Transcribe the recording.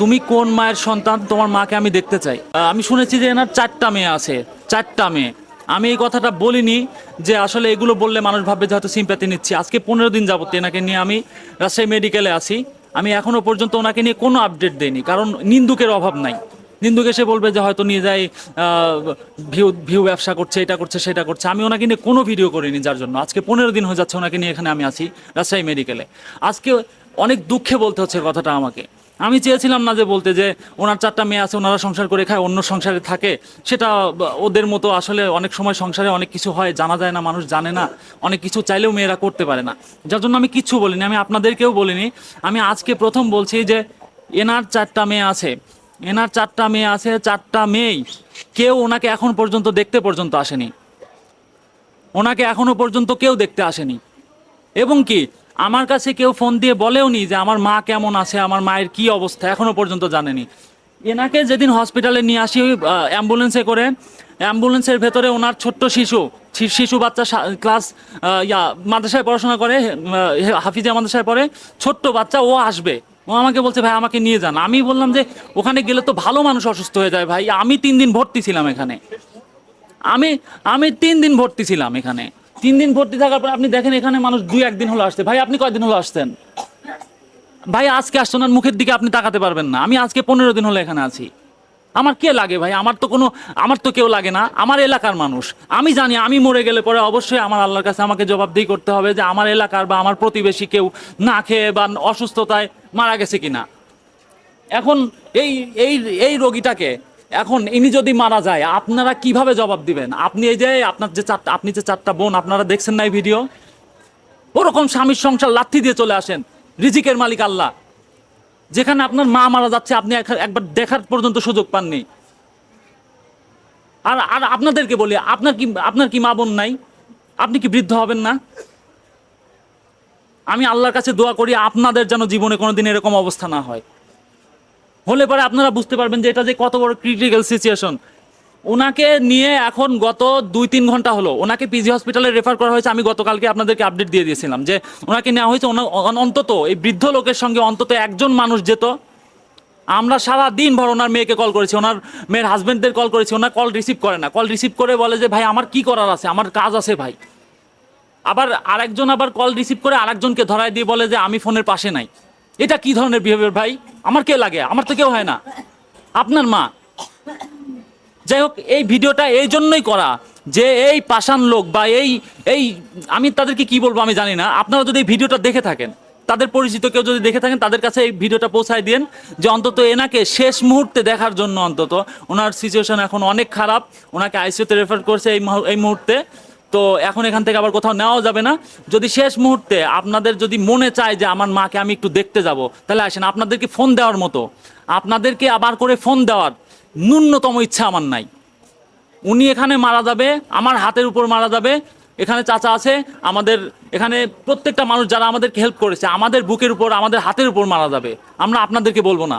তুমি কোন মায়ের সন্তান? তোমার মাকে আমি দেখতে চাই। আমি শুনেছি যে এনার চারটা মেয়ে আছে, চারটা মেয়ে। আমি এই কথাটা বলিনি যে আসলে এগুলো বললে মানুষ ভাববে যে হয়তো সিম্প্যাথি নিচ্ছি। আজকে পনেরো দিন যাবত এনাকে নিয়ে আমি রাজশাহী মেডিকেলে আছি। আমি এখনও পর্যন্ত ওনাকে নিয়ে কোনো আপডেট দেইনি, কারণ নিন্দুকের অভাব নাই। নিন্দুক এসে বলবে যে হয়তো নিয়ে যাই ভিউ ভিউ ব্যবসা করছে, এটা করছে, সেটা করছে। আমি ওনাকে নিয়ে কোনো ভিডিও করিনি যার জন্য। আজকে পনেরো দিন হয়ে যাচ্ছে ওনাকে নিয়ে এখানে আমি আছি রাজশাহী মেডিকেলে আজকে অনেক দুঃখে বলতে হচ্ছে কথাটা আমাকে। আমি চেয়েছিলাম না যে বলতে যে ওনার চারটা মেয়ে আছে, ওনারা সংসার করে খায়, অন্য সংসারে থাকে। সেটা ওদের মতো আসলে অনেক সময় সংসারে অনেক কিছু হয়, জানা যায় না, মানুষ জানে না, অনেক কিছু চাইলেও মেয়েরা করতে পারে না। যার জন্য আমি কিচ্ছু বলিনি, আমি আপনাদেরকেও বলিনি। আমি আজকে প্রথম বলছি যে এনার চারটা মেয়ে আছে। এনার চারটা মেয়ে আছে, চারটা মেয়েই কেউ ওনাকে এখন পর্যন্ত দেখতে পর্যন্ত আসেনি। ওনাকে এখনও পর্যন্ত কেউ দেখতে আসেনি। এবং কি আমার কাছে কেউ ফোন দিয়ে বলেও নি যে আমার মা কেমন আছে আমার মায়ের কি অবস্থা এখনও পর্যন্ত জানেনি। এনাকে যেদিন হসপিটালে নিয়ে আসি ওই, অ্যাম্বুলেন্সে করে অ্যাম্বুলেন্সের ভেতরে ওনার ছোট্ট শিশু শিশু বাচ্চা ক্লাস ইয়া মাদ্রাসায় পড়াশোনা করে হাফিজা মাদ্রাসায় পড়ে ছোট্ট বাচ্চা ও আসবে। ও আমাকে বলছে ভাই আমাকে নিয়ে যান। আমি বললাম যে ওখানে গেলে তো ভালো মানুষ অসুস্থ হয়ে যায় ভাই। আমি তিন দিন ভর্তি ছিলাম এখানে। আমি আমি তিন দিন ভর্তি ছিলাম এখানে। তিন দিন ভর্তি থাকার পর আপনি দেখেন এখানে মানুষ দুই, একদিন হলো আসছে। ভাই, আপনি কয়দিন হলো আসছেন? ভাই, আজকে আসছেন আর মুখের দিকে আপনি তাকাতে পারবেন না। আমি আজকে পনেরো দিন হলো এখানে আছি। আমার কে লাগে ভাই? আমার তো কোনো আমার তো কেউ লাগে না। আমার এলাকার মানুষ। আমি জানি, আমি মরে গেলে পরে অবশ্যই আমার আল্লাহর কাছে আমাকে জবাবদিহি করতে হবে যে আমার এলাকার বা আমার প্রতিবেশী কেউ না খেয়ে বা অসুস্থতায় মারা গেছে কিনা। এখন এই এই এই রোগীটাকে এখন ইনি যদি মারা যায়, আপনারা কীভাবে জবাব দিবেন? আপনি এই যে, আপনার যে চারটা, আপনি যে চারটা বোন, আপনারা দেখছেন না এই ভিডিও? ওরকম স্বামীর সংসার লাথি দিয়ে চলে আসেন, রিজিকের মালিক আল্লাহ। যেখানে আপনার মা মারা যাচ্ছে, আপনি এক- একবার দেখার পর্যন্ত সুযোগ পাননি। আর আর আপনাদেরকে বলি, আপনার কি আপনার কি মা বোন নাই? আপনি কি বৃদ্ধ হবেন না? আমি আল্লাহর কাছে দোয়া করি, আপনাদের যেন জীবনে কোনোদিন এরকম অবস্থা না হয়। হলে পরে আপনারা বুঝতে পারবেন যে এটা যে কত বড় ক্রিটিক্যাল সিচুয়েশন ওনাকে নিয়ে এখন গত দুই তিন ঘণ্টা হলো, ওনাকে পিজি হসপিটালে রেফার করা হয়েছে, আমি গতকালকে আপনাদেরকে আপডেট দিয়ে দিয়েছিলাম যে ওনাকে নেওয়া হয়েছে অন্তত এই বৃদ্ধ লোকের সঙ্গে অন্তত একজন মানুষ যেত। আমরা সারা দিন ভর ওনার মেয়েকে কল করেছি, ওনার মেয়ের হাজবেন্ডদের কল করেছি, ওনার কল রিসিভ করে না। কল রিসিভ করে বলে যে, ভাই, আমার কি করার আছে? আমার কাজ আছে, ভাই। আবার আরেকজন আবার কল রিসিভ করে আরেকজনকে ধরায় দিয়ে বলে যে, আমি ফোনের পাশে নাই। এটা কি ধরনের বিহেভিয়ার ভাই? আমার কে লাগে? আমার তো কেউ হয় না। আপনার মা? যাই হোক, এই ভিডিওটা এই জন্যই করা যে এই পাষাণ লোক বা এই এই, আমি তাদেরকে কি বলব আমি জানি না। আপনারা যদি এই ভিডিওটা দেখে থাকেন, তাদের পরিচিত কেউ যদি দেখে থাকেন, তাদের কাছে এই ভিডিওটা পৌঁছায় দিন যে অন্তত এনাকে শেষ মুহূর্তে দেখার জন্য অন্তত ওনার সিচুয়েশন এখন অনেক খারাপ। ওনাকে আইসিউতে রেফার করছে এই এই মুহূর্তে। তো এখন এখান থেকে আবার কোথাও নেওয়া যাবে না। যদি শেষ মুহূর্তে আপনাদের যদি মনে চায় যে আমার মাকে আমি একটু দেখতে যাব, তাহলে আসেন, আপনাদেরকে ফোন দেওয়ার মতো। আপনাদেরকে আবার করে ফোন দেওয়ার ন্যূনতম ইচ্ছা আমার নাই। উনি এখানে মারা যাবে, আমার হাতের উপর মারা যাবে, এখানে চাচা আছে, আমাদের এখানে প্রত্যেকটা মানুষ যারা আমাদেরকে হেল্প করেছে, আমাদের বুকের উপর, আমাদের হাতের উপর মারা যাবে। আমরা আপনাদেরকে বলব না।